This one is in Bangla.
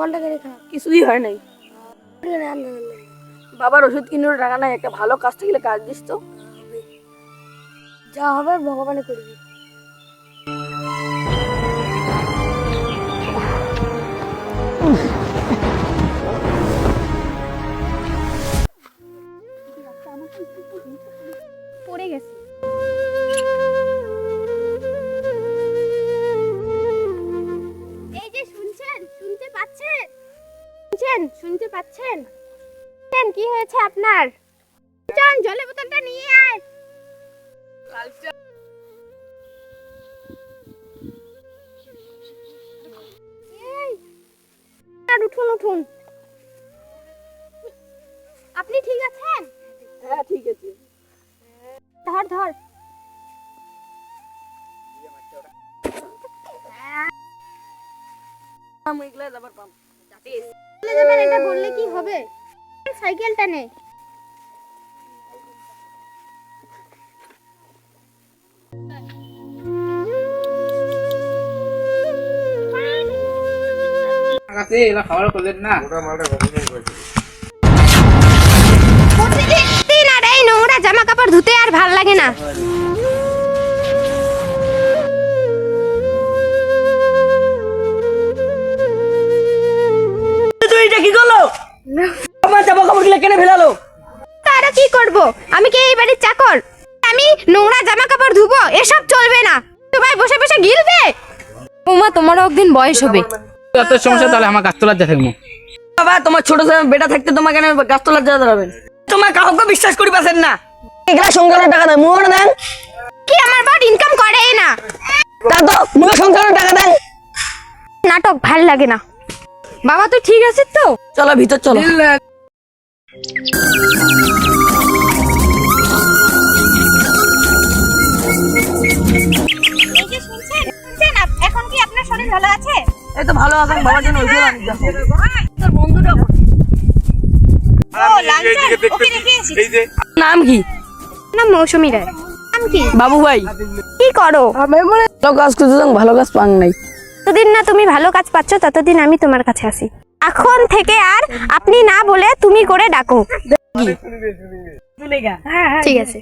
খারাপ কিছুই হয় নেই। বাবার ওষুধ কিনে টাকা নাই একটা ভালো কাজ থাকলে কাজ দিস তো। যা হবে ভগবানে করবি। শুনছেন শুনতে পাচ্ছেন? কি হয়েছে আপনার? চল জলের বোতলটা নিয়ে আয়। উঠুন উঠুন। আপনি ঠিক আছেন? হ্যাঁ ঠিক আছে। ধর ধর। আমি এগুলা যাবার পাম চলে যাবেন এটা বললে কি হবে? সাইকেলটা নে। খাবার করলেন না? প্রতিদিন কি করল? আমার জামা কাপড়গুলো কেন ফেলালো? তারা কি করব? আমি কি এই বাড়ির চাকর? আমি নোংরা জামা কাপড় ধুবো এসব চলবে না। সবাই বসে বসে গিলবে? ওমা তোমারও একদিন বয়স হবে। এত সমস্যা তাহলে আমার গাছ তোলার থাকব বাবা তোমার ছোট বেটা থাকতে তোমাকে কেন গাছ তোলার জায়গা দাঁড়াবেন তোমার কাউকে বিশ্বাস করি পাচ্ছেন না। এগুলা সংসারের টাকা দেন মুখে দেন। কি আমার বাড়ি ইনকাম করে না? তা তো মুখে সংসারের টাকা দেন নাটক ভালো লাগে না। বাবা তো ঠিক আছে তো? চলো ভিতর চলো। এই যে শুনছেন? শুনছেন? আপ- এখন কি আপনার শরীর ভালো আছে? এই তো ভালো আছেন বাবার জন্য ওইগুলো আনি তোর বন্ধুটা কোথায়? ও লালচান ওকে রেখে এসেছি। নাম কি? মৌসুমী রায়। নাম কি? বাবু ভাই কি করো? ভালো কাজ করতে ভালো কাজ পান নাই। যতদিন না তুমি ভালো কাজ পাচ্ছ ততদিন আমি তোমার কাছে আসি। এখন থেকে আর আপনি না বলে তুমি করে ডাকো। ঠিক আছে।